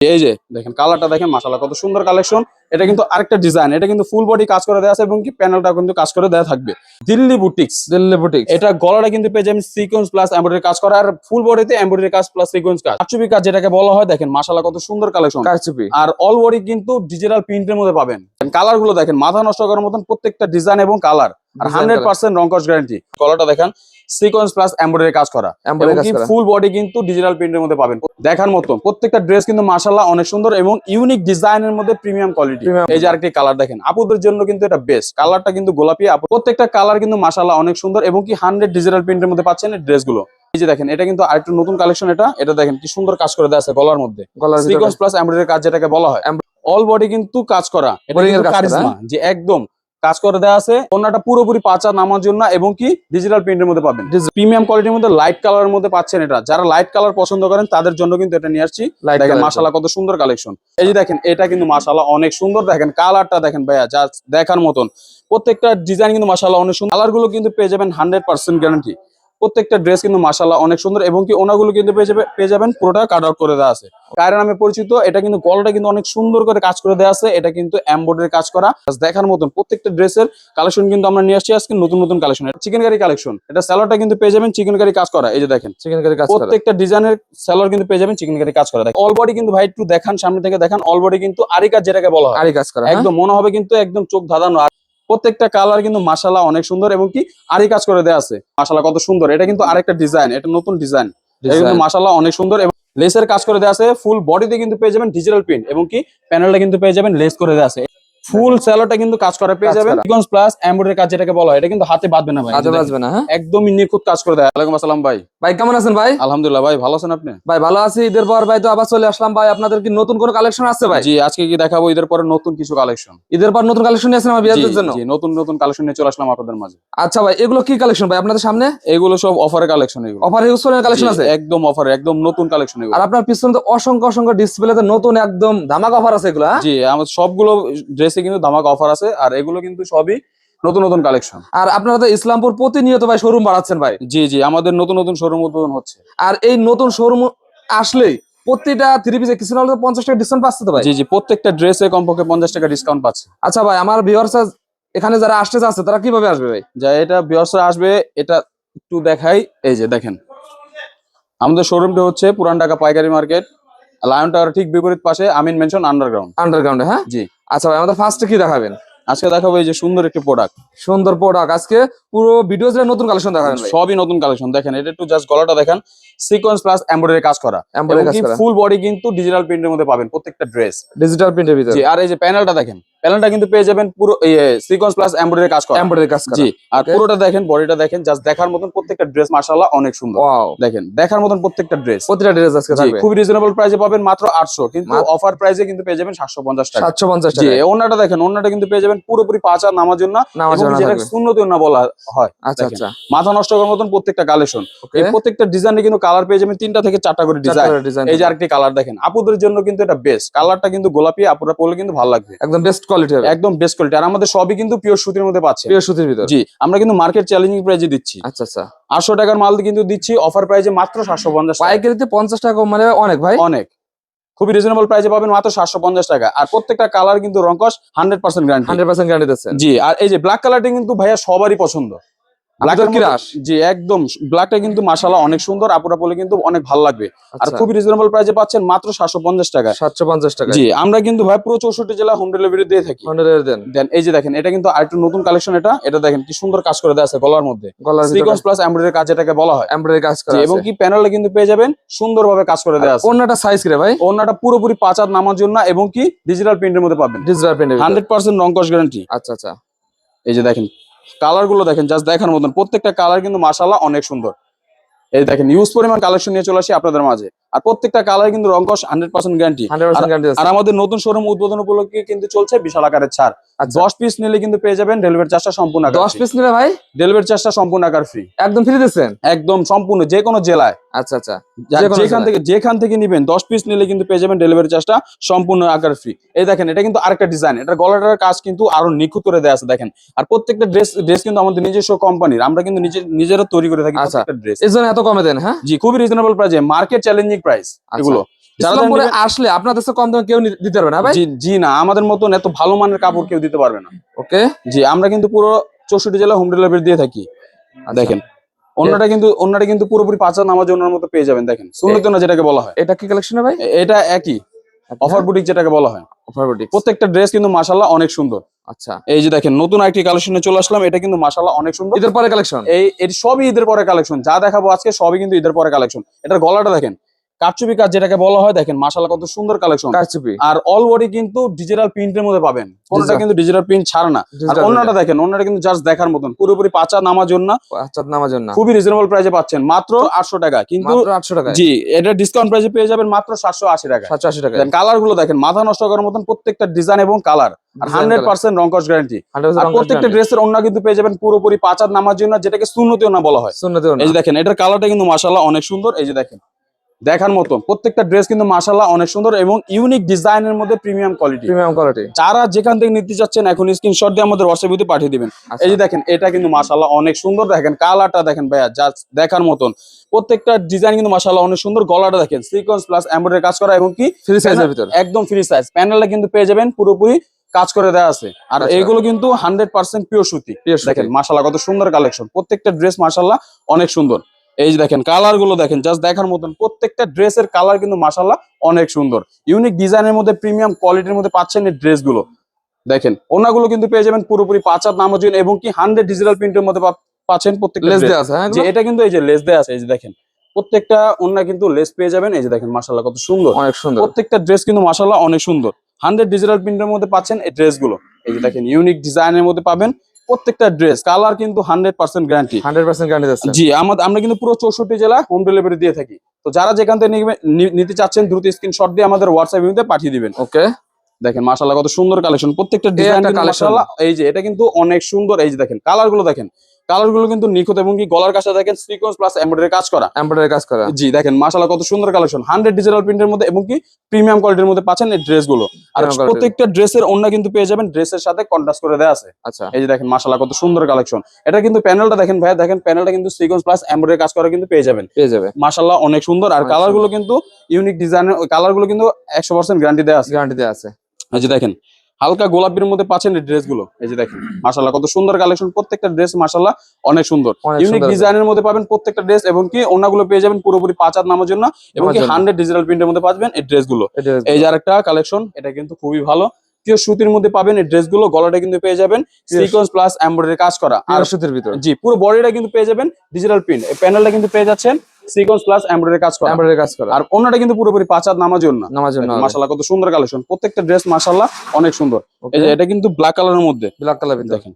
এই যে দেখেন কালারটা দেখেন মাসালা কত সুন্দর কালেকশন এটা কিন্তু আরেকটা ডিজাইন এটা কিন্তু ফুল বডি কাজ করে দেওয়া আছে এবং কি প্যানেলটা কিন্তু কাজ করে দেওয়া থাকবে। দিল্লি বুটিক্স দিল্লি বুটিক এটা গলাটা কিন্তু পেয়ে যাবেন সিকোয়েন্স প্লাস এমব্রয়ডারি কাজ করা আর ফুল বডিতে এমব্রয়ডারি কাজ প্লাস সিকোয়েন্স কাজ। আচুবি কাজ যেটাকে বলা হয় দেখেন মাসালা কত সুন্দর কালেকশন কারচুপি আর অল বডি কিন্তু ডিজিটাল প্রিন্টের মধ্যে পাবেন। কালারগুলো দেখেন মাথা নষ্ট করার মতন প্রত্যেকটা ডিজাইন এবং কালার আর হান্ড্রেড। পার্সেন্ট রংকশ গ্যারান্টি কলারটা দেখেন সিকোয়েন্স প্লাস এমব্রয়ডারি কাজ করা। ফুল বডি কিন্তু ডিজিটাল প্রিন্টের মধ্যে পাবেন। দেখার মতো প্রত্যেকটা ড্রেস কিন্তু মাশাআল্লাহ অনেক সুন্দর এবং ইউনিক ডিজাইনের মধ্যে প্রিমিয়াম কোয়ালিটি এই যে আরেকটি কালার দেখেন আপুদের জন্য কিন্তু এটা বেস্ট কালারটা কিন্তু গোলাপি আপু প্রত্যেকটা কালার কিন্তু মাশাআল্লাহ অনেক সুন্দর এবং কি হান্ড্রেড ডিজিটাল প্রিন্টের মধ্যে পাচ্ছেন এই ড্রেসগুলো এই যে দেখেন এটা কিন্তু আরেকটু নতুন কালেকশন এটা। এটা দেখেন কি সুন্দর কাজ করে দেওয়া আছে গলার মধ্যে। সিকোয়েন্স প্লাস এমব্রয়ডারি কাজ। যেটাকে বলা হয়। অল বডি কিন্তু কাজ করা। এটা কারিজমা যে একদম কাজ করে দেওয়া আছে। অন্যটা পুরোপুরি পাচা নামার জন্য এবং কি ডিজিটাল প্রিন্টের মধ্যে পাবেন। প্রিমিয়াম কোয়ালিটির মধ্যে লাইট কালারের মধ্যে পাচ্ছেন এটা। যারা লাইট কালার পছন্দ করেন তাদের জন্য কিন্তু এটা নিয়ে আসছি। মাসালা দেখেন কত সুন্দর কালেকশন এই যে দেখেন এটা কিন্তু মাসালা অনেক সুন্দর। দেখেন কালারটা দেখেন ভাইয়া যা দেখার মতন। প্রত্যেকটা ডিজাইন কিন্তু মাসালা অনেক সুন্দর। কালারগুলো কিন্তু পেয়ে যাবেন হান্ড্রেড পার্সেন্ট গ্যারান্টি প্রত্যেকটা ড্রেস কিন্তু মাশাআল্লাহ অনেক সুন্দর এবং কি ওনাগুলো কিন্তু পেয়ে যাবে পেয়ে যাবেন পুরোটা কাট আউট করে দেওয়া আছে। কায়রা নামে পরিচিত এটা কিন্তু গলাটা কিন্তু অনেক সুন্দর করে কাজ করে দেওয়া আছে এটা কিন্তু এমব্রয়ডারি কাজ করা। দেখার মতন প্রত্যেকটা ড্রেসের কালেকশন কিন্তু আমরা নিয়ে আসছি আজকে নতুন নতুন কালেকশন চিকেন কারি কালেকশন এটা স্যালোয়ারটা কিন্তু পেয়ে যাবেন চিকেন কারি কাজ করা এই যে দেখেন। চিকেন কারি কাজ প্রত্যেকটা ডিজাইনের সেলর কিন্তু পেয়ে যাবেন চিকেন কারি কাজ করা। অল বডি কিন্তু ভাই একটু দেখান সামনে থেকে দেখান অল বডি কিন্তু আরি কাজ যেটাকে বলা হয়। আরি কাজ করা হ্যাঁ? একদম মনে হবে কিন্তু একদম চোখ ধাঁধানো প্রত্যেকটা কালার কিন্তু মাসালা অনেক সুন্দর এবং কি আরে কাজ করে দেওয়া আছে। মাসালা কত সুন্দর। এটা কিন্তু আরেকটা ডিজাইন এটা নতুন ডিজাইন এটা কিন্তু Design। অনেক সুন্দর এবং লেসের কাজ করে দেওয়া আছে ফুল বডিতে কিন্তু পেয়ে যাবেন ডিজিটাল প্রিন্ট এবং কি প্যানেলটা কিন্তু পেয়ে যাবেন লেস করে দেওয়া আছে। ফুল স্যালোটা কিন্তু কাজ করা পেয়ে যাবেন। করা। প্লাস এমব্রয়ডারি কাজ যেটাকে বলা হয় এটা কিন্তু হাতে বাঁধবে না ভাই। আজে বাজবে না হ্যাঁ? একদমই নিখুঁত কাজ করে দেয়। ওয়ালাইকুম আসসালাম ভাই। ভাই কেমন আছেন ভাই? আলহামদুলিল্লাহ ভাই ভালো আছেন আপনি? ভাই ভালো আছি। ঈদের পর ভাই তো আবার চলে আসলাম ভাই। আপনাদের কি নতুন কোন কালেকশন আছে ভাই? জি আজকে কি দেখাবো? ঈদের পরে নতুন কিছু কালেকশন ঈদের পর নতুন কালেকশন নিয়েছেন আমার বিয়াদের জন্য? জি নতুন নতুন কালেকশন নিয়ে চলে আসলাম আপনাদের মাঝে। আচ্ছা ভাই এগুলো কি কালেকশন ভাই? আপনাদের সামনে? এগুলো সব অফারের কালেকশন এগুলো। অফার ইউজ করার কালেকশন আছে? একদম অফার একদম নতুন কালেকশন এগুলো। আর আপনার পিছনে তো অসংখ্য অসংখ্য ডিসপ্লেতে নতুন একদম ধামাকা অফার আছে এগুলো হ্যাঁ? জি আমার সবগুলো ড্রেসে কিন্তু ধামাকা অফার আছে আর এগুলো কিন্তু সবই নতুন নতুন কালেকশন আর আপনারা তো ইসলামপুর প্রতিনিয়ত ভাই শোরুম বাড়াচ্ছেন ভাই। জি জি আমাদের নতুন নতুন শোরুম উদ্বোধন হচ্ছে। আর এই নতুন শোরুম আসলেই প্রতিটা থ্রি পিসে কিছু না হলে পঞ্চাশ টাকা ডিসকাউন্ট পাচ্ছে তো ভাই? জি জি প্রত্যেকটা ড্রেসে কমপক্ষে পঞ্চাশ টাকা ডিসকাউন্ট পাচ্ছে। আচ্ছা ভাই আমার ভিউয়ার্স এখানে যারা আসতে চাচ্ছে তারা কীভাবে আসবে ভাই? যা এটা বিয়সরা আসবে এটা একটু দেখাই। এই যে দেখেন আমাদের শোরুমটা হচ্ছে পুরান ঢাকা পাইকারি মার্কেট লায়ন টাওয়ার ঠিক বিপরীত পাশে আমিন মেনশন আন্ডারগ্রাউন্ড আন্ডারগ্রাউন্ডে হ্যাঁ? জি। আচ্ছা ভাই আমাদের ফার্স্টে কি দেখাবেন? আজকে দেখাবো এই যে সুন্দর একটি প্রোডাক্ট সুন্দর প্রোডাক্ট আজকে পুরো ভিডিও জুড়ে নতুন কালেকশন দেখাবেন সবই নতুন কালেকশন দেখেন এটা একটু জাস্ট গলাটা দেখেন। সিকোয়েন্স প্লাস এমব্রয়ডারি কাজ করা। এমব্রয়ডারি কাজ করা। ফুল বডি কিন্তু ডিজিটাল প্রিন্টের মধ্যে পাবেন প্রত্যেকটা ড্রেস ডিজিটাল প্রিন্টের ভিতরে। জি আর এই যে প্যানেলটা দেখেন। প্যানেলটা কিন্তু পেয়ে যাবেন পুরো সিকোয়েন্স প্লাস এমব্রয়ডারি কাজ করা। এমব্রয়ডারি কাজ করা। জি আর পুরোটা দেখেন বডিটা দেখেন জাস্ট দেখার মতন প্রত্যেকটা ড্রেস মাশাআল্লাহ অনেক সুন্দর। ওয়াও দেখেন দেখার মতন প্রত্যেকটা ড্রেস প্রতিটা ড্রেস আজকে থাকবে। খুব রিজনেবল প্রাইসে পাবেন মাত্র আটশো কিন্তু অফার প্রাইসে কিন্তু পেয়ে যাবেন সাতশো পঞ্চাশ টাকা। 750 টাকা জি ওনাটা দেখেন ওনাটা কিন্তু পেয়ে যাবেন পুরোপুরি পাঁচ আর নামার জন্য। এবং যেটা শূন্যত না বলা হয়। আচ্ছা আচ্ছা। মাথা নষ্ট করার মতন প্রত্যেকটা কালেকশন এই প্রত্যেকটা ডিজাইনে কিন্তু কালার পেয়ে যাবেন তিনটা থেকে চারটা করে ডিজাইন ডিজাইন এই যে আরেকটি কালার দেখেন আপুদের জন্য কিন্তু এটা বেস্ট কালারটা কিন্তু গোলাপি আপুরা পরলে কিন্তু ভালো লাগবে। একদম বেস্ট কোয়ালিটি একদম বেস্ট কোয়ালিটি আর আমাদের সবই কিন্তু পিওর সুতির মধ্যে পাচ্ছে। পিওর সুতির ভিতর। জি আমরা কিন্তু মার্কেট চ্যালেঞ্জিং প্রাইজে দিচ্ছি। আচ্ছা আচ্ছা। আটশো টাকার মাল কিন্তু দিচ্ছি অফার প্রাইজে মাত্র সাতশো পঞ্চাশ। পাইকারিতে 50 টাকা মানে অনেক ভাই। অনেক। খুবই রিজনেবল প্রাইসে পাবেন মাত্র সাতশো পঞ্চাশ টাকা। আর প্রত্যেকটা কালার কিন্তু রঙ্কস হান্ড্রেড পার্সেন্ট গ্যারান্টি 100% গ্যারান্টি দিচ্ছেন। জি আর এই যে ব্ল্যাক কালারটি কিন্তু ভাইয়া সবারই পছন্দ। জি একদম। ব্ল্যাকটা কিন্তু মাশাআল্লাহ অনেক সুন্দর। আপুরা কিন্তু অনেক ভালো লাগবে। আর আচ্ছা। খুবই রিজনেবল প্রাইসে পাচ্ছেন মাত্র সাতশো পঞ্চাশ টাকা 750 টাকা জি আমরা কিন্তু ভাই পুরো চৌষট্টি জেলা হোম ডেলিভারি দিয়ে থাকি। হন্ড্রেড দেন। দেন এই যে দেখেন এটা কিন্তু আরেকটু নতুন কালেকশন এটা। এটা দেখেন কি সুন্দর কাজ করে দেওয়া আছে গলার মধ্যে। সিকোয়েন্স প্লাস এমব্রয়ডারি কাজ এটাকে বলা হয়। এমব্রয়ডারি কাজ করা এবং কি কিন্তু পেয়ে যাবেন সুন্দরভাবে কাজ করে আছে। সাইজ করে ভাই। পুরোপুরি পাঁচ হাত নামার জন্য এবং কি ডিজিটাল প্রিন্টের মধ্যে পাবেন। ডিজিটাল প্রিন্টের ভিতর। হান্ড্রেড পার্সেন্ট রংকশ গ্যারান্টি আচ্ছা আচ্ছা। এই যে দেখেন কালারগুলো দেখেন জাস্ট দেখার মতন। প্রত্যেকটা কালার কিন্তু মাসাল্লাহ অনেক সুন্দর। এই দেখেন ইউজ পরিমাণ কালেকশন নিয়ে চলে আসি আপনাদের মাঝে। আর প্রত্যেকটা কালার কিন্তু রংকশ হান্ড্রেড পার্সেন্ট গ্যারান্টি আর আমাদের নতুন শোরুম উদ্বোধন উপলক্ষে কিন্তু চলছে বিশাল আকারের ছাড়। আচ্ছা। দশ পিস নিলে কিন্তু পেয়ে যাবেন ডেলিভারি চার্জটা সম্পূর্ণ 10 পিস নিলে ভাই? ডেলিভারি চার্জটা সম্পূর্ণ আকার ফ্রি একদম ফ্রি দিচ্ছেন? একদম সম্পূর্ণ যে কোনো জেলায়। আচ্ছা আচ্ছা। যেখান থেকে যেখান থেকে নিবেন দশ পিস নিলে কিন্তু পেয়ে যাবেন ডেলিভারি চার্জটা সম্পূর্ণ আকার ফ্রি এই দেখেন এটা কিন্তু আরেকটা ডিজাইন এটা গলাটার কাজ কিন্তু আরও নিখুঁত করে দেওয়া আছে দেখেন। আর প্রত্যেকটা ড্রেস ড্রেস কিন্তু আমাদের নিজস্ব কোম্পানির আমরা কিন্তু নিজে নিজেরা তৈরি করে থাকি আচ্ছা। প্রত্যেকটা ড্রেস এর জন্য এত কমে দেন হ্যাঁ? জি খুবই রিজনেবল প্রাইসে মার্কেট চ্যালেঞ্জিং প্রাইস আচ্ছা। এগুলো। ইসলামপুরে আসলে কাছে কম দামে কেউ দিতে পারবে না ভাই? জি না আমাদের মতন এত ভালো মানের কাপড় কেউ দিতে পারবে না। ওকে। জি আমরা কিন্তু পুরো চৌষট্টি জেলা হোম ডেলিভারি দিয়ে থাকি। আচ্ছা। দেখেন অন্যটা কিন্তু অন্যটা কিন্তু পুরোপুরি পাঁচা নামাজ অন্যের মতো পেয়ে যাবেন দেখেন। সুন্নত না যেটাকে বলা হয়। এটা কি কালেকশন ভাই? এটা একই। অফার বুটিক যেটাকে বলা হয়। অফার বুটিক প্রত্যেকটা ড্রেস কিন্তু মাসাল্লাহ অনেক সুন্দর। আচ্ছা। এই যে দেখেন নতুন একটি কালেকশনে চলে আসলাম এটা কিন্তু মাসাল্লাহ অনেক সুন্দর। ঈদের পরে কালেকশন এই এর সবই ঈদের পরে কালেকশন যা দেখাবো আজকে সবই কিন্তু ঈদের পরে কালেকশন এটার গলাটা দেখেন কারচুপি কাজ যেটাকে বলা হয় দেখেন মাসাল্লাহ কত সুন্দর কালেকশন কারচুপি। আর অল বডি কিন্তু ডিজিটাল প্রিন্টের মধ্যে পাবেন। কোনটা কিন্তু ডিজিটাল প্রিন্ট ছাড়া না। আর অন্যটা দেখেন অন্যটা কিন্তু জাস্ট দেখার মতন। পুরোপুরি পাঁচা নামার জন্য আচ্ছা নামার জন্য। খুবই রিজনেবল প্রাইসে পাচ্ছেন। মাত্র আটশো টাকা। কিন্তু মাত্র আটশো টাকা জি এটা ডিসকাউন্ট প্রাইসে পেয়ে যাবেন মাত্র সাতশো আশি টাকা সাতশো আশি টাকা কালারগুলো দেখেন মাথা নষ্ট করার মতন প্রত্যেকটা ডিজাইন এবং কালার আর হান্ড্রেড পার্সেন্ট রংকস গ্যারান্টি আর প্রত্যেকটা ড্রেসের অন্য কিন্তু পেয়ে যাবেন পুরোপুরি পাঁচার নামার জন্য যেটাকে শূন্যতেও না বলা হয়। শূন্যতেও এই যে দেখেন এটার কালারটা কিন্তু মাশাল্লাহ অনেক সুন্দর। এই যে দেখেন দেখার মতো। প্রত্যেকটা ড্রেস কিন্তু মাশাল্লাহ অনেক সুন্দর এবং ইউনিক ডিজাইনের মধ্যে প্রিমিয়াম কোয়ালিটি প্রিমিয়াম কোয়ালিটি যারা যেখান থেকে নিতে চাচ্ছেন এখন স্ক্রিনশট দিয়ে আমাদের হোয়াটসঅ্যাপে পাঠিয়ে দিবেন। আচ্ছা। এই যে দেখেন এটা কিন্তু মাশাল্লাহ অনেক সুন্দর দেখেন কালারটা দেখেন ভাইয়া যা দেখার মতন। প্রত্যেকটা ডিজাইন কিন্তু মাশাল্লাহ অনেক সুন্দর গলাটা দেখেন সিকোয়েন্স প্লাস এমব্রয়ডারি কাজ করা এবং কি? ফ্রি সাইজের ভিতর। একদম ফ্রি সাইজ প্যানেলটা কিন্তু পেয়ে যাবেন পুরোপুরি কাজ করে দেওয়া আছে। আর আচ্ছা। এগুলো কিন্তু হান্ড্রেড পার্সেন্ট পিওর সুতি। দেখেন মাশাল্লাহ কত সুন্দর কালেকশন প্রত্যেকটা ড্রেস মাশাল্লাহ অনেক সুন্দর। এই যে দেখেন কালারগুলো দেখেন জাস্ট দেখার মতন। প্রত্যেকটা ড্রেসের কালার কিন্তু মাশাল্লাহ অনেক সুন্দর। ইউনিক ডিজাইনের মধ্যে প্রিমিয়াম কোয়ালিটির মধ্যে পাচ্ছেন এই ড্রেসগুলো দেখেন ওনাগুলো কিন্তু পেয়ে যাবেন পুরোপুরি পাঁচ হাত নামাজিন এবং কি হান্ড্রেড ডিজিটাল প্রিন্টের মধ্যে পাচ্ছেন প্রত্যেকটা লেস দেওয়া আছে হ্যাঁ যে এটা কিন্তু এই যে লেস দেয়া আছে এই যে দেখেন প্রত্যেকটা ওনা কিন্তু লেস পেয়ে যাবেন। এই যে দেখেন মাশাল্লাহ কত সুন্দর। অনেক সুন্দর। প্রত্যেকটা ড্রেস কিন্তু মাশাল্লাহ অনেক সুন্দর। হান্ড্রেড ডিজিটাল প্রিন্টের মধ্যে পাচ্ছেন এই ড্রেসগুলো এই যে দেখেন ইউনিক ডিজাইনের মধ্যে পাবেন। প্রত্যেকটা ড্রেস কালার কিন্তু hundred percent guarantee hundred percent guarantee আছে জি আমাদের আমরা কিন্তু পুরো চৌষট্টি জেলা হোম ডেলিভারি দিয়ে থাকি। তো যারা যেখান থেকে নিবে- নিতে চাচ্ছেন দ্রুত স্ক্রিনশট দিয়ে আমাদের হোয়াটসঅ্যাপ ইউনিতে পাঠিয়ে দিবেন। ওকে দেখেন মাসাল্লাহ কত সুন্দর কালেকশন প্রত্যেকটা ডিজাইন কালেকশন এই যে এটা কিন্তু অনেক সুন্দর। এই যে দেখেন কালারগুলো দেখেন। কালারগুলো কিন্তু নিখুঁত এবং কি গলার কাছে দেখেন সিকোয়েন্স প্লাস এমব্রয়ডারি কাজ করা। এমব্রয়ডারি কাজ করা। জি দেখেন মাশাল্লাহ কত সুন্দর কালেকশন। হান্ড্রেড ডিজিটাল প্রিন্টের মধ্যে এবং কি প্রিমিয়াম কোয়ালিটির মধ্যে পাচ্ছেন এই ড্রেসগুলো আর। প্রত্যেকটা ড্রেসের অন্য কিন্তু পেয়ে যাবেন ড্রেসের সাথে কন্ট্রাস্ট করে দেওয়া আছে। আচ্ছা। এই যে দেখেন মাশাল্লাহ কত সুন্দর কালেকশন। এটা কিন্তু প্যানেলটা দেখেন ভাইয়া দেখেন প্যানেলটা কিন্তু সিকোয়েন্স প্লাস এমব্রয়ডারি কাজ করা কিন্তু পেয়ে যাবেন। পেয়ে যাবে। মাশাল্লাহ অনেক সুন্দর। আর কালারগুলো কিন্তু ইউনিক ডিজাইনের কালারগুলো কিন্তু একশো পার্সেন্ট গ্যারান্টি দেওয়া আছে। গ্যারান্টি দেওয়া আছে। এই যে দেখেন হালকা গোলাপির মধ্যে পাচ্ছেন এই ড্রেসগুলো এই যে দেখেন মাশাল্লাহ কত সুন্দর কালেকশন। প্রত্যেকটা ড্রেস মাশাল্লাহ অনেক সুন্দর। ইউনিক ডিজাইনের মধ্যে পাবেন প্রত্যেকটা ড্রেস এবং কি অন্যগুলো পেয়ে যাবেন পুরোপুরি পাঁচ হাত নামার জন্য এবং কি হান্ড্রেড ডিজিটাল প্রিন্টের মধ্যে পাবেন এই ড্রেসগুলো এই যে আরেকটা কালেকশন এটা কিন্তু খুবই ভালো। পিওর সুতির মধ্যে পাবেন এই ড্রেসগুলো গলাটা কিন্তু পেয়ে যাবেন সিকোয়েন্স প্লাস এমব্রয়ডারি কাজ করা। আর আর সুতির ভিতর। জি পুরো বডিটা কিন্তু পেয়ে যাবেন ডিজিটাল প্রিন্ট। এই প্যানেলটা কিন্তু পেয়ে যাচ্ছেন সিকোয়েন্স প্লাস এমব্রয়ডারি কাজ করা। এমব্রয়ডারি কাজ করা। আর অন্যটা কিন্তু পুরোপুরি পাঁচ হাত নামার জন্য নামার জন্য মাশাল্লাহ কত সুন্দর কালেকশন। প্রত্যেকটা ড্রেস মাশাল্লাহ অনেক সুন্দর। এই যে এটা কিন্তু ব্ল্যাক কালারের মধ্যে। ব্ল্যাক কালার দেখেন।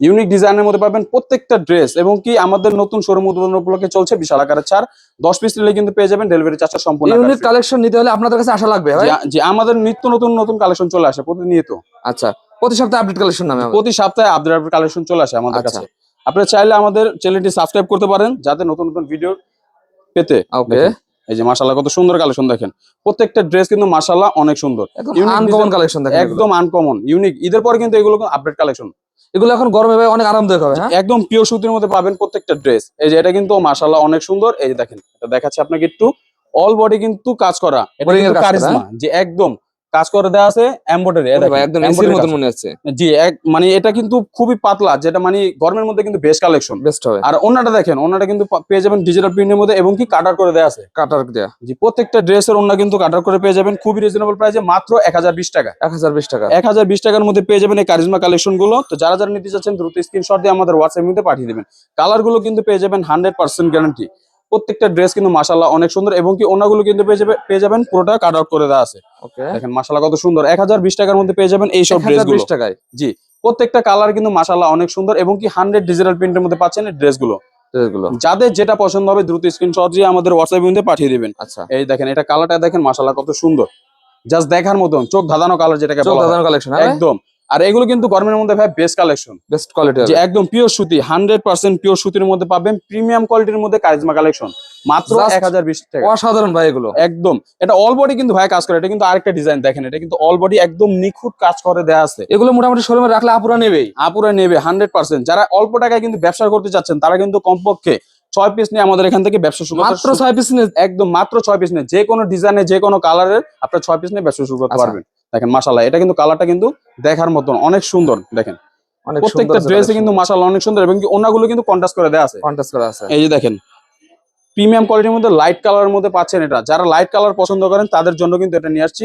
ইউনিক ডিজাইনের মধ্যে পাবেন প্রত্যেকটা ড্রেস এবং কি আমাদের নতুন শোরুম উদ্বোধন উপলক্ষে চলছে বিশাল আকারের ছাড়। দশ পিস নিলে কিন্তু পেয়ে যাবেন ডেলিভারি চার্জটা সম্পূর্ণ ইউনিক কালেকশন নিতে হলে আপনাদের কাছে আসা লাগবে জি আমাদের নিত্য নতুন নতুন কালেকশন চলে আসে প্রতিনিয়ত। আচ্ছা। প্রতি সপ্তাহে আপডেট কালেকশন নামে প্রতি সপ্তাহে আপডেট আপডেট কালেকশন চলে আসে আমাদের আচ্ছা। কাছে। আপনারা চাইলে আমাদের চ্যানেলটি সাবস্ক্রাইব করতে পারেন যাতে নতুন নতুন ভিডিও পেতে। ওকে এই যে মাশাল্লাহ কত সুন্দর কালেকশন দেখেন। প্রত্যেকটা ড্রেস কিন্তু মাশাল্লাহ অনেক সুন্দর। একদম আনকমন কালেকশন দেখেন একদম আনকমন ইউনিক ঈদের পরে কিন্তু এগুলো আপডেট কালেকশন এগুলো এখন গরমে ভাই অনেক আরামদায়ক হবে হ্যাঁ? একদম পিওর সুতির মধ্যে পাবেন প্রত্যেকটা ড্রেস এই যে এটা কিন্তু মাশাল্লাহ অনেক সুন্দর। এই যে দেখেন এটা দেখাচ্ছি আপনাকে একটু। অল বডি কিন্তু কাজ করা। এটা কারিজমা যে একদম কাজ করে দেওয়া আছে এমব্রয়ডারি একদম এসির মতন মনে হচ্ছে। জি এক মানে এটা কিন্তু খুবই পাতলা যেটা মানে গরমের মধ্যে কিন্তু বেস্ট কালেকশন বেস্ট হবে। আর অন্যটা দেখেন অন্যটা কিন্তু পেয়ে যাবেন ডিজিটাল প্রিন্টের মধ্যে এবং কি কাটার করে দেওয়া আছে। কাটার দেয়া। জি প্রত্যেকটা ড্রেসের অন্য কিন্তু কাটার করে পেয়ে যাবেন খুবই রিজনেবল প্রাইসে মাত্র এক হাজার বিশ টাকা। এক হাজার বিশ টাকা। এক হাজার বিশ টাকার মধ্যে পেয়ে যাবেন এই কারিজমা কালেকশনগুলো। তো যারা যারা নিতে চাচ্ছেন দ্রুত স্ক্রিনশট দিয়ে আমাদের হোয়াটসঅ্যাপ মধ্যে পাঠিয়ে দেবেন। কালারগুলো কিন্তু পেয়ে যাবেন হান্ড্রেড পার্সেন্ট গ্যারান্টি প্রত্যেকটা ড্রেস কিন্তু মাসাল্লাহ অনেক সুন্দর এবং কি ওনাগুলো কিন্তু পেয়ে যাবে পেয়ে যাবেন পুরোটা কাট আউট করে দেওয়া আছে। দেখেন মাসাল্লাহ কত সুন্দর। এক হাজার বিশ টাকার মধ্যে পেয়ে যাবেন এই সব এক ড্রেস বিশ টাকায়? জি। প্রত্যেকটা কালার কিন্তু মাসাল্লাহ অনেক সুন্দর এবং কি হান্ড্রেড ডিজিটাল প্রিন্টের মধ্যে পাচ্ছেন এই ড্রেসগুলো। যাদের যেটা পছন্দ হবে দ্রুত স্ক্রিনশট দিয়ে আমাদের হোয়াটসঅ্যাপ মধ্যে পাঠিয়ে দিবেন। আচ্ছা। এই দেখেন এটা কালারটা দেখেন মাসাল্লাহ কত সুন্দর। জাস্ট দেখার মতন চোখ ধাঁধানো কালার যেটাকে চোখ বলা হয়। দাদানো কালেকশন হ্যাঁ? একদম। আর এগুলো কিন্তু গরমের মধ্যে ভাই বেস্ট কালেকশন বেস্ট কোয়ালিটি যে একদম পিওর সুতি হান্ড্রেড পার্সেন্ট পিওর সুতির মধ্যে পাবেন প্রিমিয়াম কোয়ালিটির মধ্যে কারিজমা কালেকশন মাত্র Just এক হাজার বিশ টাকা। অসাধারণ ভাই এগুলো। একদম। এটা অল বডি কিন্তু ভাই কাজ করে এটা কিন্তু আরেকটা ডিজাইন দেখেন এটা কিন্তু অল বডি একদম নিখুঁত কাজ করে দেয়া আছে। এগুলো মোটামুটি শোরুমে রাখলে আপুরা নেবেই। আপুরা নেবে হান্ড্রেড পার্সেন্ট যারা অল্প টাকায় কিন্তু ব্যবসা করতে চাচ্ছেন তারা কিন্তু কমপক্ষে ছয় পিস নিয়ে আমাদের এখান থেকে ব্যবসা শুরু মাত্র ছয় পিস নিয়ে? একদম মাত্র ছয় পিস নিয়ে। যে কোনো ডিজাইনে যে কোনো কালারের আপনার ছয় পিস নিয়ে ব্যবসা শুরু করতে আচ্ছা। পারবেন। দেখেন মাসাল্লাহ এটা কিন্তু কালারটা কিন্তু দেখার মতন অনেক সুন্দর দেখেন। প্রত্যেকটা ড্রেসে কিন্তু মাসাল্লাহ অনেক সুন্দর এবং ওনাগুলো কিন্তু কন্ট্রাস্ট করে দেওয়া আছে। কন্টাস্ট করা আছে। এই যে দেখেন প্রিমিয়াম কোয়ালিটির মধ্যে লাইট কালারের মধ্যে পাচ্ছেন এটা। যারা লাইট কালার পছন্দ করেন তাদের জন্য কিন্তু এটা নিয়ে আসছি।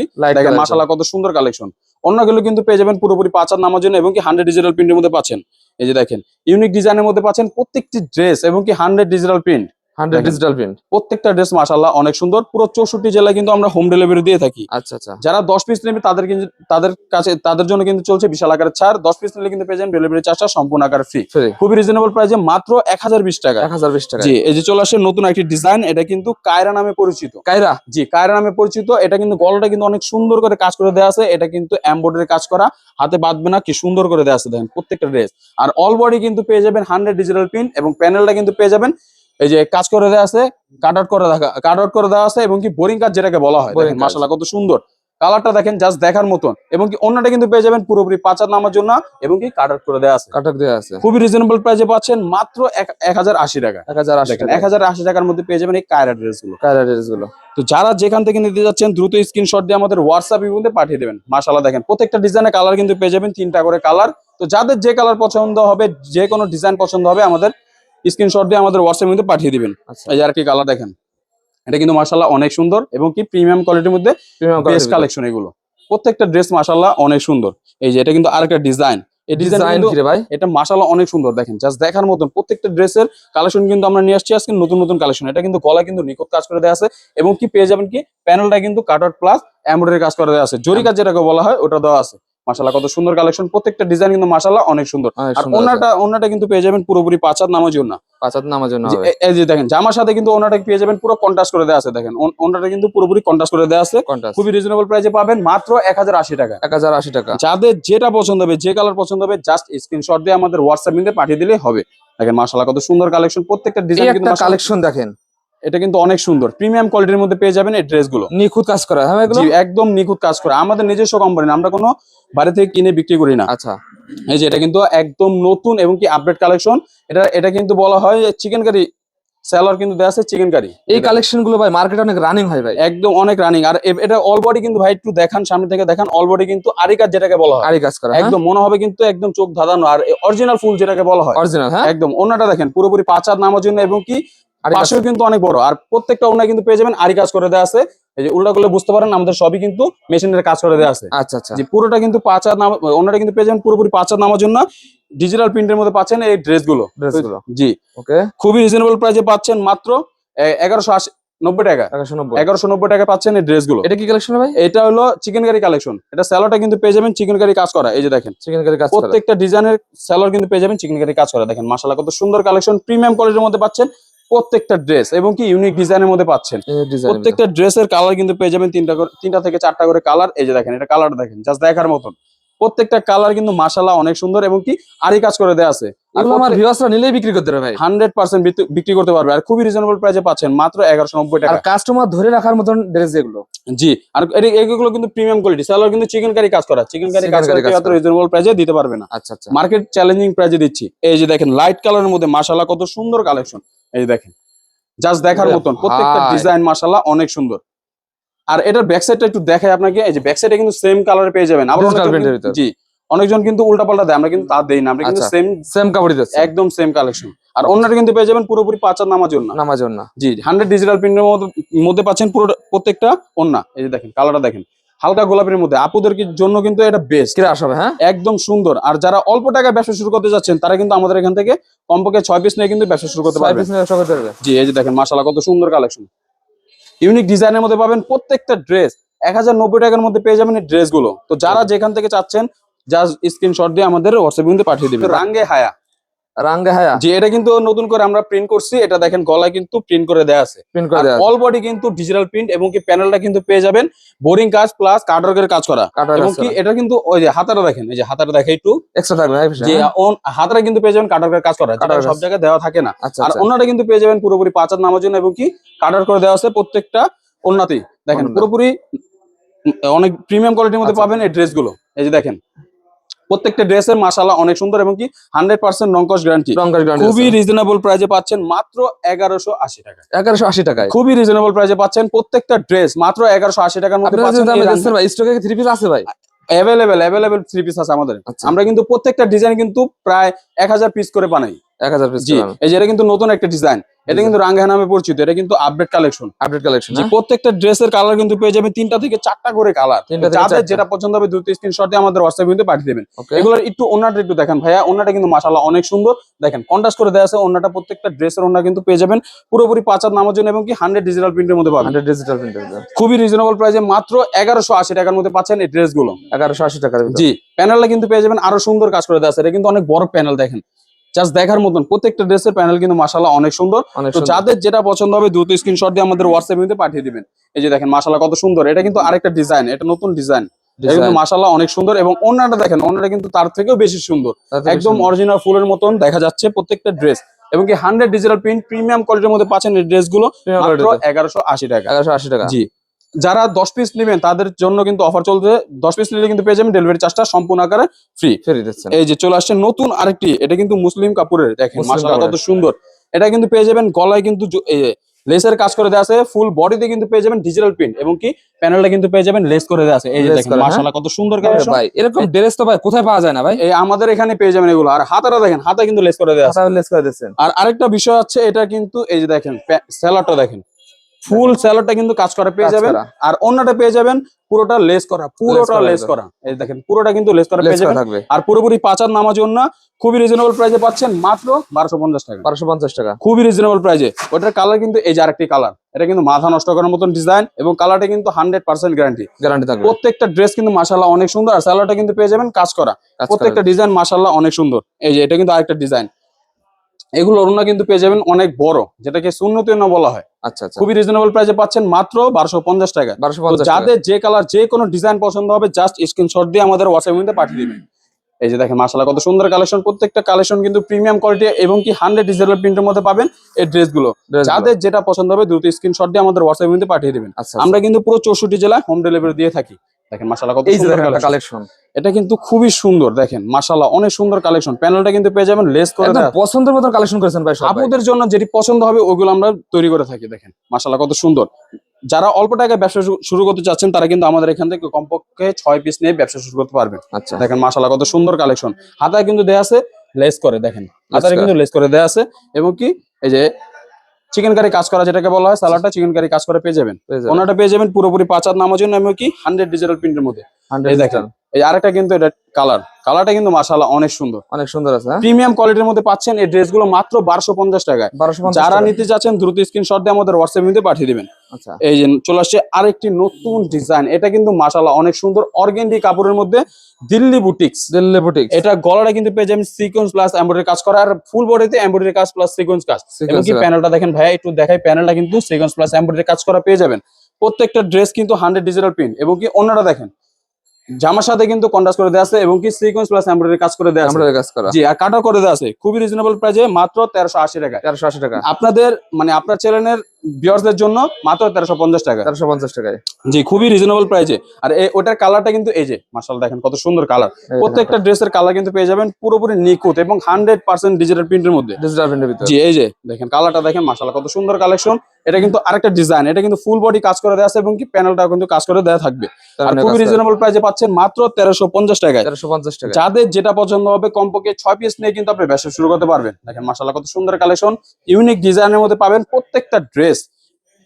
মাসাল্লাহ কত সুন্দর কালেকশন অন্যগুলো কিন্তু পেয়ে যাবেন পুরোপুরি পাচার নামার জন্য এবং কি হান্ড্রেড ডিজিটাল প্রিন্টের মধ্যে পাচ্ছেন। এই যে দেখেন ইউনিক ডিজাইনের মধ্যে পাচ্ছেন প্রত্যেকটি ড্রেস এবং কি hundred digital print hundred. Digital print প্রত্যেকটা ড্রেস মাসাল্লাহ অনেক সুন্দর। পুরো চৌষট্টি জেলায় কিন্তু আমরা হোম ডেলিভারি দিয়ে থাকি। আচ্ছা আচ্ছা। যারা দশ পিস নেবে তাদের কিন্তু তাদের কাছে তাদের জন্য কিন্তু চলছে বিশাল আকারের ছাড়। দশ পিস নিলে কিন্তু পেয়ে যাবেন ডেলিভারি চার্জটা সম্পূর্ণ আকারে ফ্রি খুবই রিজনেবল প্রাইসে মাত্র এক হাজার বিশ টাকা এক হাজার বিশ টাকা জি এই যে চলে আসে নতুন একটি ডিজাইন এটা কিন্তু কায়রা নামে পরিচিত। কাইরা জি কায়রা নামে পরিচিত। এটা কিন্তু গলাটা কিন্তু অনেক সুন্দর করে কাজ করে দেওয়া আছে। এটা কিন্তু এমব্রয়ডারি কাজ করা। হাতে বাঁধবে না কি সুন্দর করে দেওয়া আছে দেখেন প্রত্যেকটা ড্রেস আর অল বডি কিন্তু পেয়ে যাবেন হান্ড্রেড ডিজিটাল প্রিন্ট এবং প্যানেলটা কিন্তু পেয়ে যাবেন এই যে কাজ করে দেওয়া আছে কাট আউট করে দেখা কাট আউট করে দেওয়া আছে এবং কি বোরিং কাজ যেটাকে বলা হয়। Boring কাজ। মাসালা কত সুন্দর। কালারটা দেখেন জাস্ট দেখার মতন। এবং কি অন্যটা কিন্তু পেয়ে যাবেন পুরোপুরি পাচার নামার জন্য এবং কি কাট আউট করে দেওয়া আছে। কাটার দেওয়া আছে। খুবই রিজনেবল প্রাইসে পাচ্ছেন মাত্র এক- হাজার আশি টাকা। এক হাজার আশি টাকা। এক হাজার আশি টাকার মধ্যে পেয়ে যাবেন এই কায়রা ড্রেসগুলো। কায়রা ড্রেসগুলো। তো যারা যেখান থেকে নিতে যাচ্ছেন দ্রুত স্ক্রিনশট দিয়ে আমাদের হোয়াটসঅ্যাপ ইভেন্টে পাঠিয়ে দেবেন। মাশাআল্লাহ দেখেন প্রত্যেকটা ডিজাইনের কালার কিন্তু পেয়ে যাবেন তিনটা করে কালার তো যাদের যে কালার পছন্দ হবে যে কোনো ডিজাইন পছন্দ হবে আমাদের স্ক্রিনশট দিয়ে আমাদের হোয়াটসঅ্যাপ ইভেন্টে পাঠিয়ে দিবেন। আচ্ছা। এই যে আরেকটি কালার দেখেন। এটা কিন্তু মাশাআল্লাহ অনেক সুন্দর এবং কি প্রিমিয়াম কোয়ালিটির মধ্যে বেস্ট কালেকশন এগুলো। প্রত্যেকটা ড্রেস মাশাআল্লাহ অনেক সুন্দর। এই যে এটা কিন্তু আরেকটা ডিজাইন এই ডিজাইন কি ভাই? এটা মাশাআল্লাহ অনেক সুন্দর দেখেন। জাস্ট দেখার মতন প্রত্যেকটা ড্রেসের কালেকশন কিন্তু আমরা নিয়ে আসছি আজকে নতুন নতুন কালেকশন এটা কিন্তু গলা কিন্তু নিখুঁত কাজ করে দেওয়া আছে এবং কি পেয়ে যাবেন কি? প্যানেলটা কিন্তু কাটআউট প্লাস এমব্রয়ডারি কাজ করে দেওয়া আছে। জরি কাজ যেটাকে বলা হয় ওটা দেওয়া আছে। মাশাআল্লাহ কত সুন্দর কালেকশন প্রত্যেকটা ডিজাইন কিন্তু মাশাআল্লাহ অনেক সুন্দর। আর ওনাটা ওনাটা কিন্তু পেয়ে যাবেন পুরোপুরি পাঁচাত নামার জন্য। পাঁচ হাত নামার জন্য এই যে দেখেন জামার সাথে কিন্তু ওনাটা পেয়ে যাবেন পুরো কন্ট্রাস্ট করে দেওয়া আছে দেখেন। ওনাটা কিন্তু পুরোপুরি কন্ট্রাস্ট করে দেওয়া আছে। খুবই রিজনেবল প্রাইসে পাবেন মাত্র এক হাজার আশি টাকা। এক হাজার আশি টাকা। যাদের যেটা পছন্দ হবে যে কালার পছন্দ হবে জাস্ট স্ক্রিনশট দিয়ে আমাদের হোয়াটসঅ্যাপ লিংকে পাঠিয়ে দিলে হবে। দেখেন মাশাআল্লাহ কত সুন্দর কালেকশন প্রত্যেকটা ডিজাইন কিন্তু কালেকশন দেখেন। এটা কিন্তু অনেক সুন্দর। প্রিমিয়াম কোয়ালিটির মধ্যে পেয়ে যাবেন এই ড্রেসগুলো। নিখুঁত কাজ করা হ্যাঁ এগুলো? একদম নিখুঁত কাজ করে। আমাদের নিজস্ব কোম্পানি না আমরা কোনো বাইরে থেকে কিনে বিক্রি করি না। আচ্ছা। এই যে এটা কিন্তু একদম নতুন এবং কি আপডেট কালেকশন এটা এটা কিন্তু বলা হয় চিকেন কারি স্যালার কিন্তু দেওয়া আছে চিকেন কারি এই কালেকশনগুলো ভাই মার্কেটে অনেক রানিং হয় ভাই। একদম অনেক রানিং আর এটা অল বডি কিন্তু ভাই একটু দেখান সামনে থেকে দেখান। অল বডি কিন্তু আরিকার যেটাকে বলা হয়। আরই কাজ করা হ্যাঁ? একদম মনে হবে কিন্তু একদম চোখ ধাঁধানো। আর অরিজিনাল ফুল যেটাকে বলা হয়। অরিজিনাল হ্যাঁ? একদম ওনাটা দেখেন পুরোপুরি পাঁচ হাত নামার জন্য এবং কি কাজ পাশেও কিন্তু অনেক বড়। আর প্রত্যেকটা ওনা কিন্তু পেয়ে যাবেন আরি কাজ করে দেওয়া আছে। এই যে উল্টা করলে বুঝতে পারেন আমাদের সবই কিন্তু মেশিনের কাজ করে দেওয়া আছে। আচ্ছা আচ্ছা। যে পুরোটা কিন্তু পাঁচ হাত নাম ওনারা কিন্তু পেয়ে যাবেন পুরোপুরি পাঁচ হাত নামার জন্য। ডিজিটাল প্রিন্টের মধ্যে পাচ্ছেন এই ড্রেসগুলো ড্রেসগুলো জি। ওকে খুবই রিজনেবল প্রাইসে পাচ্ছেন মাত্র এগারোশো আশি নব্বই টাকা। এগারোশো নব্বই। টাকা পাচ্ছেন এই ড্রেসগুলো। এটা কি কালেকশন ভাই? এটা হলো চিকেন কারি কালেকশন এটা স্যালোটা কিন্তু পেয়ে যাবেন চিকেন কারি কাজ করা। এই যে দেখেন। চিকেন কারি কাজ প্রত্যেকটা ডিজাইনের স্যালোর কিন্তু পেয়ে যাবেন চিকেন কারি কাজ করা। দেখেন মাসালা কত সুন্দর কালেকশন প্রিমিয়াম কোয়ালিটির মধ্যে পাচ্ছেন প্রত্যেকটা ড্রেস এবং কি ইউনিক ডিজাইনের মধ্যে পাচ্ছেন। প্রত্যেকটা ড্রেসের কালার কিন্তু পেয়ে যাবেন তিনটা করে তিনটা থেকে চারটা করে কালার এই যে দেখেন এটা কালার দেখেন জাস্ট দেখার মতন। প্রত্যেকটা কালার কিন্তু মাসালা অনেক সুন্দর এবং কি আরি কাজ করে দেওয়া আছে। এগুলো আমার ভিউয়ার্সরা নিলেই বিক্রি করতে ভাই। হান্ড্রেড পার্সেন্ট বিক্রি করতে পারবে। আর খুবই রিজনেবল প্রাইসে পাচ্ছেন মাত্র এগারোশো নব্বই টাকা। কাস্টমার ধরে রাখার মতন ড্রেস যেগুলো জি আর এগুলো কিন্তু প্রিমিয়াম কোয়ালিটি কিন্তু চিকেন কারি কাজ করা চিকেন কারি কাজ করে। এত। রিজনেবল প্রাইসে দিতে পারবে না। আচ্ছা আচ্ছা। মার্কেট চ্যালেঞ্জিং প্রাইজে দিচ্ছি। এই যে দেখেন লাইট কালারের মধ্যে মাশাল্লাহ কত সুন্দর কালেকশন এই যে দেখেন জাস্ট দেখার মতন। প্রত্যেকটা ডিজাইন মাশাল্লাহ অনেক সুন্দর। আর এটার ব্যাক সাইডটা একটু দেখাই আপনাকে এই যে ব্যাক সাইডে কিন্তু সেম কালারে পেয়ে যাবেন। আবার। জি অনেকজন কিন্তু উল্টা পাল্টা দেয় আমরা কিন্তু তা দেই না আমরা কিন্তু আচ্ছা। সেম সেম কাপড় দিচ্ছে একদম সেম কালেকশন আর অন্যটা কিন্তু পেয়ে যাবেন পুরোপুরি পাঁচার নামার জন্য নামার জন্য জি হান্ড্রেড ডিজিটাল প্রিন্টের মধ্যে পাচ্ছেন পুরো প্রত্যেকটা ওন্না এই যে দেখেন কালারটা দেখেন। হালকা গোলাপের মধ্যে। আপুদের জন্য কিন্তু এটা বেস্ট কিরা আসবে হ্যাঁ? একদম সুন্দর। আর যারা অল্প টাকায় ব্যবসা শুরু করতে যাচ্ছেন তারা কিন্তু আমাদের এখান থেকে কমপক্ষে ছয় পিস নিয়ে কিন্তু ব্যবসা শুরু করতে পারবে। জি এই যে দেখেন মাসালা কত সুন্দর কালেকশন ইউনিক ডিজাইনের মধ্যে পাবেন প্রত্যেকটা ড্রেস। এক হাজার নব্বই টাকার মধ্যে পেয়ে যাবেন এই ড্রেসগুলো। তো যারা যেখান থেকে চাচ্ছেন যা স্ক্রিনশট দিয়ে আমাদের হোয়াটসঅ্যাপ পাঠিয়ে দিবেন। রাঙ্গে হায়া। রাঙ্গে হায়া? জি এটা কিন্তু নতুন করে আমরা প্রিন্ট করছি। এটা দেখেন গলায় কিন্তু প্রিন্ট করে দেওয়া আছে। প্রিন্ট করে দেওয়া অল বডি কিন্তু ডিজিটাল প্রিন্ট এবং কি প্যানেলটা কিন্তু পেয়ে যাবেন। বোরিং কাজ প্লাস কার্ডওয়ার্কের কাজ করা। এবং কি এটা কিন্তু ওই যে হাতাটা দেখেন এই যে হাতাটা দেখে একটু। এক্সট্রা থাকবে হ্যাঁ যে ওন হাতাটা কিন্তু পেয়ে যাবেন কাটার কাজ করা। যেটা সব জায়গায় দেওয়া থাকে না। আচ্ছা আর আচ্ছা। অন্যটা কিন্তু পেয়ে যাবেন পুরোপুরি পাঁচ হাত নামার জন্য এবং কি কাটার করে দেওয়া আছে প্রত্যেকটা অন্যতেই দেখেন পুরোপুরি অনেক প্রিমিয়াম কোয়ালিটির মধ্যে আচ্ছা। পাবেন এই ড্রেসগুলো এই যে দেখেন প্রত্যেকটা ড্রেসের মাসালা অনেক সুন্দর এবং কি হান্ড্রেড পার্সেন্ট রঙ্কশ গ্যারান্টি খুবই রিজনেবল প্রাইজে পাচ্ছেন মাত্র এগারোশো আশি টাকা এগারোশো আশি টাকায়। খুবই রিজনেবল প্রাইজে পাচ্ছেন প্রত্যেকটা ড্রেস মাত্র এগারোশো আশি টাকার মধ্যে পাচ্ছেন স্টকে থ্রি পিস আছে ভাই? অ্যাভেলেবেল অ্যাভেলেবেল থ্রি পিস আছে আমাদের। আচ্ছা। আমরা কিন্তু প্রত্যেকটা ডিজাইন কিন্তু প্রায় এক হাজার পিস করে বানাই। এক হাজার পিস জি এই যে এটা কিন্তু নতুন একটা ডিজাইন এটা কিন্তু রাঙ্গা নামে পরিচিত এটা কিন্তু আপডেট কালেকশন আপডেট কালেকশন যে প্রত্যেকটা ড্রেসের কালার কিন্তু পেয়ে যাবেন তিনটা থেকে চারটা করে কালার যাদের যেটা পছন্দ হবে দুটো স্ক্রিনশট দিয়ে আমাদের হোয়াটসঅ্যাপ কিন্তু পাঠিয়ে দেবেন। এগুলোর একটু ওনাটা একটু দেখেন ভাইয়া ওনাটা কিন্তু মাশাআল্লাহ অনেক সুন্দর। দেখেন কন্ট্রাস্ট করে দেওয়া আছে ওনাটা প্রত্যেকটা ড্রেসের ওনা কিন্তু পেয়ে যাবেন। পুরোপুরি পাঁচ হাত নামার জন্য এবং কি হান্ড্রেড ডিজিটাল প্রিন্টের মধ্যে পাবেন। ডিজিটাল প্রিন্টার খুবই রিজনেবল প্রাইসে মাত্র এগারোশো আশি টাকার মধ্যে পাচ্ছেন এই ড্রেসগুলো এগারোশো আশি টাকার ভিতরে। জি প্যানেলটা কিন্তু পেয়ে যাবেন আরও সুন্দর কাজ করে দেওয়া আছে। এটা কিন্তু অনেক বড় প্যানেল দেখেন। জাস্ট দেখার মতন প্রত্যেকটা ড্রেসের প্যানেল কিন্তু মাশাআল্লাহ অনেক সুন্দর। তো যাদের যেটা পছন্দ হবে দ্রুত স্ক্রিনশট দিয়ে আমাদের হোয়াটসঅ্যাপ মধ্যে পাঠিয়ে দিবেন। এই যে দেখেন মাশাআল্লাহ কত সুন্দর। এটা কিন্তু আরেকটা ডিজাইন এটা নতুন ডিজাইন কিন্তু। অনেক সুন্দর এবং অন্যটা দেখেন অন্যটা কিন্তু তার থেকেও বেশি সুন্দর। একদম অরিজিনাল ফুলের মতন দেখা যাচ্ছে প্রত্যেকটা ড্রেস এবং কি হান্ড্রেড ডিজিটাল প্রিন্ট প্রিমিয়াম কোয়ালিটির মধ্যে পাচ্ছেন এই ড্রেসগুলো মাত্র এগারোশো আশি টাকা। এগারোশো আশি টাকা। জি। যারা দশ পিস নেবেন তাদের জন্য কিন্তু অফার চলছে। দশ পিস নিলে কিন্তু পেয়ে যাবেন ডেলিভারি চার্জটা সম্পূর্ণ আকারে ফ্রি ফেরি দিচ্ছেন। এই যে চলে আসছে নতুন আরেকটি এটা কিন্তু মুসলিম কাপুরের দেখেন মুসলিম মাশাআল্লাহ কত সুন্দর। এটা কিন্তু পেয়ে যাবেন গলায় কিন্তু লেসের কাজ করে দেওয়া আছে ফুল বডিতে কিন্তু পেয়ে যাবেন ডিজিটাল প্রিন্ট এবং কি প্যানেলটা কিন্তু পেয়ে যাবেন লেস করে দেওয়া আছে। এই যে দেখেন হ্যাঁ? মাশাআল্লাহ কত সুন্দর কালেকশন ভাই এরকম ড্রেস তো ভাই কোথায় পাওয়া যায় না ভাই? এই আমাদের এখানে পেয়ে যাবেন এগুলো। আর হাতাটা দেখেন হাতা কিন্তু লেস করে দেওয়া আছে। হাতা লেস করে দিচ্ছেন। আর আরেকটা বিষয় হচ্ছে এটা কিন্তু এই যে দেখেন স্যালাডটা দেখেন। ফুল স্যালাডটা কিন্তু কাজ করা পেয়ে যাবেন। আর অন্যটা পেয়ে যাবেন পুরোটা লেস করা পুরোটা লেস করা। এই দেখেন পুরোটা কিন্তু লেস করা পেয়ে যাবেন। আর পুরোপুরি পাচার নামার জন্য খুবই রিজনেবল প্রাইসে পাচ্ছেন মাত্র বারোশো পঞ্চাশ টাকা। বারোশো পঞ্চাশ টাকা। খুবই রিজনেবল প্রাইসে ওটার কালার কিন্তু এই যে আরেকটি কালার এটা কিন্তু মাথা নষ্ট করার মতন ডিজাইন এবং কালারটা কিন্তু হান্ড্রেড পার্সেন্ট গ্যারান্টি গ্যারান্টি থাকবে। প্রত্যেকটা ড্রেস কিন্তু মাসাল্লাহ অনেক সুন্দর আর স্যালারটা কিন্তু পেয়ে যাবেন কাজ করা। কাজ করা। প্রত্যেকটা ডিজাইন মাসাল্লাহ অনেক সুন্দর। এই যে এটা কিন্তু আরেকটা ডিজাইন এগুলো অরুণা কিন্তু পেয়ে যাবেন অনেক বড় যেটাকে শূন্যতে না বলা হয়। আচ্ছা আচ্ছা। খুবই রিজনেবল প্রাইসে পাচ্ছেন মাত্র বারোশো পঞ্চাশ টাকা বারোশো যাদের যে কালার যে কোনো ডিজাইন পছন্দ হবে জাস্ট স্ক্রিনশট দিয়ে আমাদের হোয়াটসঅ্যাপ মধ্যে পাঠিয়ে দিবেন। এই যে দেখেন মাসাল্লাহ কত সুন্দর কালেকশন প্রত্যেকটা কালেকশন কিন্তু প্রিমিয়াম কোয়ালিটি এবং কি হান্ড্রেড ডিজিটাল প্রিন্টের মধ্যে পাবেন এই ড্রেসগুলো যাদের যেটা পছন্দ হবে দ্রুত স্ক্রিনশট দিয়ে আমাদের হোয়াটসঅ্যাপ মধ্যে পাঠিয়ে দিবেন। আচ্ছা আমরা কিন্তু পুরো চৌষট্টি জেলায় হোম ডেলিভারি দিয়ে থাকি। দেখেন মাসাল্লাহ কত সুন্দর। কালেকশন এটা কিন্তু খুবই সুন্দর দেখেন মাসাল্লাহ অনেক সুন্দর কালেকশন প্যানেলটা কিন্তু পেয়ে যাবেন লেস করে পছন্দের মতন কালেকশন করেছেন ভাই। আপুদের জন্য যেটি পছন্দ হবে ওগুলো আমরা তৈরি করে থাকি দেখেন মাসাল্লাহ কত সুন্দর। যারা অল্প টাকায় ব্যবসা শুরু করতে চাচ্ছেন তারা কিন্তু আমাদের এখান থেকে কমপক্ষে ছয় পিস নিয়ে ব্যবসা শুরু করতে পারবেন আচ্ছা। দেখেন মাসালা কত সুন্দর কালেকশন হাতায় কিন্তু দেয়া আছে লেস করে দেখেন। হাতায় কিন্তু লেস করে দেয়া আছে এবং কি এই যে চিকেন কারি কাজ করা যেটাকে বলা হয় সালাডটা চিকেন কারি কাজ করে পেয়ে যাবেন। ওনাটা পেয়ে যাবেন পুরোপুরি পাঁচার নামার জন্য আমি কি হান্ড্রেড ডিজিটাল প্রিন্টের মধ্যে। 100 দেখেন এই আরেকটা কিন্তু এটা কালার কালারটা কিন্তু মাসাল্লাহ অনেক সুন্দর। অনেক সুন্দর আছে প্রিমিয়াম কোয়ালিটির মধ্যে পাচ্ছেন এই ড্রেসগুলো মাত্র বারোশো পঞ্চাশ টাকায়। বারোশো পঞ্চাশ যারা নিতে যাচ্ছেন দ্রুত স্ক্রিনশট দিয়ে আমাদের হোয়াটসঅ্যাপ মধ্যে পাঠিয়ে দিবেন। আচ্ছা। এই যে চলে আসছে আরেকটি নতুন ডিজাইন এটা কিন্তু মাশাআল্লাহ অনেক সুন্দর অর্গেন্ডি কাপড়ের মধ্যে দিল্লি বুটিক্স দিল্লি বুটিক এটা গলাটা কিন্তু পেয়ে যাবেন সিকোয়েন্স প্লাস এমব্রয়ডারি কাজ করা। আর ফুল বডিতে এমব্রয়ডারি কাজ প্লাস সিকোয়েন্স কাজ। এবং কি প্যানেলটা দেখেন ভাইয়া? একটু দেখাই প্যানেলটা কিন্তু সিকোয়েন্স প্লাস এমব্রয়ডারি কাজ করা পেয়ে যাবেন। প্রত্যেকটা ড্রেস কিন্তু হান্ড্রেড ডিজিটাল প্রিন্ট এবং কি অন্যটা দেখেন? জামার সাথে কিন্তু কন্ট্রাস্ট করে দেওয়া আছে এবং কি সিকোয়েন্স প্লাস এমব্রয়ডারি কাজ করে দেওয়া আছে। এমব্রয়ডারি কাজ করা। জি আর কাটা করে দেওয়া আছে। খুবই রিজনেবল প্রাইসে মাত্র তেরোশো আশি টাকা তেরোশো আশি টাকা। আপনাদের মানে আপনার চ্যানেলের ভিউয়ার্সদের জন্য মাত্র তেরোশো পঞ্চাশ টাকা। তেরোশো পঞ্চাশ টাকায়। জি খুবই রিজনেবল প্রাইসে আর এই ওটার কালারটা কিন্তু এই যে মার্শাল দেখেন কত সুন্দর কালার প্রত্যেকটা ড্রেসের কালার কিন্তু পেয়ে যাবেন পুরোপুরি নিখুঁত এবং হান্ড্রেড পার্সেন্ট ডিজিটাল প্রিন্টের মধ্যে। ডিজিটাল প্রিন্টের ভিতরে। জি এই যে দেখেন কালারটা দেখেন মার্শাল কত সুন্দর কালেকশন এটা কিন্তু আরেকটা ডিজাইন এটা কিন্তু ফুল বডি কাজ করে দেওয়া আছে এবং কি প্যানেলটাও কিন্তু কাজ করে দেওয়া থাকবে। আর খুবই রিজনেবল প্রাইসে পাচ্ছেন মাত্র তেরোশো পঞ্চাশ টাকায়। তেরোশো পঞ্চাশ টাকা যাদের যেটা পছন্দ হবে কমপক্ষে ছয় পিস নিয়ে কিন্তু আপনি ব্যবসা শুরু করতে পারবেন। দেখেন মাসাল্লাহ কত সুন্দর কালেকশন ইউনিক ডিজাইনের মধ্যে পাবেন প্রত্যেকটা ড্রেস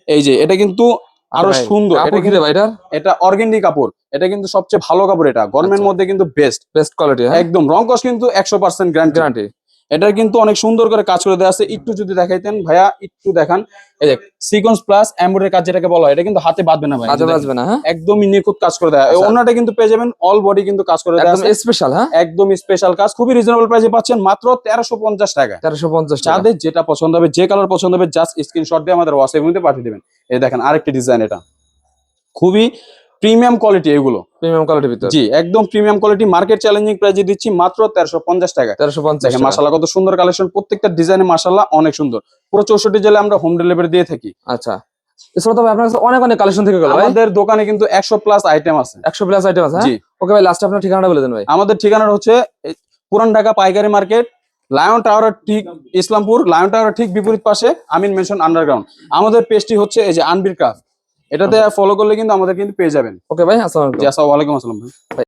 এই যে এটা কিন্তু আরও সুন্দর। এটা কিন্তু ভাই এটা এটা অর্গেন্ডি কাপড়। এটা কিন্তু সবচেয়ে ভালো কাপড় এটা। গরমের আচ্ছা। মধ্যে কিন্তু বেস্ট বেস্ট কোয়ালিটি একদম। রং কস কিন্তু একশো পার্সেন্ট গ্যারান্টি এটা কিন্তু অনেক সুন্দর করে কাজ করে দেওয়া আছে। একটু যদি দেখাইতেন ভাইয়া একটু দেখান। এই যে সিকোয়েন্স প্লাস এমব্রয়ডারি কাজ যেটাকে বলা হয় এটা কিন্তু হাতে বাঁধবে না ভাই। কাজে বাজবে না হ্যাঁ? একদমই নিখুঁত কাজ করে দেওয়া আচ্ছা। অন্যটা কিন্তু পেয়ে যাবেন অল বডি কিন্তু কাজ করে দেওয়া একদম স্পেশাল হ্যাঁ? একদম স্পেশাল কাজ খুবই রিজনেবল প্রাইসে পাচ্ছেন মাত্র তেরোশো পঞ্চাশ টাকা। তেরোশো পঞ্চাশ টাকা। যাদের যেটা পছন্দ হবে যে কালার পছন্দ হবে জাস্ট স্ক্রিনশট দিয়ে আমাদের হোয়াটসঅ্যাপ মধ্যে পাঠিয়ে দেবেন। এই দেখেন আরেকটি ডিজাইন এটা। খুবই প্রিমিয়াম কোয়ালিটি এগুলো। প্রিমিয়াম কোয়ালিটির ভিতরে। জি একদম প্রিমিয়াম কোয়ালিটি। মার্কেট চ্যালেঞ্জিং প্রাইজে দিচ্ছি মাত্র তেরোশো পঞ্চাশ টাকা তেরোশো পঞ্চাশ দেখেন কত সুন্দর কালেকশন প্রত্যেকটা ডিজাইনে মাসাল্লাহ অনেক সুন্দর। পুরো চৌষট্টি জেলায় আমরা হোম ডেলিভারি দিয়ে থাকি। আচ্ছা। এছাড়া তবে আপনার কাছে অনেক অনেক কালেকশন থেকে গেল আমাদের দোকানে কিন্তু একশো প্লাস আইটেম আছে। একশো প্লাস আইটেম আছে হ্যাঁ? জি। ওকে ভাই লাস্ট আপনার ঠিকানাটা বলে দেন ভাই। আমাদের ঠিকানা হচ্ছে পুরান ঢাকা পাইকারি মার্কেট লায়ন টাওয়ারের ঠিক ইসলামপুর লায়ন টাওয়ারের ঠিক বিপরীত পাশে আমিন মেনশন আন্ডারগ্রাউন্ড আমাদের পেজটি হচ্ছে এই যে আনবির ক্রাফট এটাতে ফলো করলে কিন্তু আমাদের কিন্তু পেয়ে যাবেন। ওকে ভাই আসসালাম আলাইকুম। জি আসসালামু আলাইকুম আসসালাম ভাই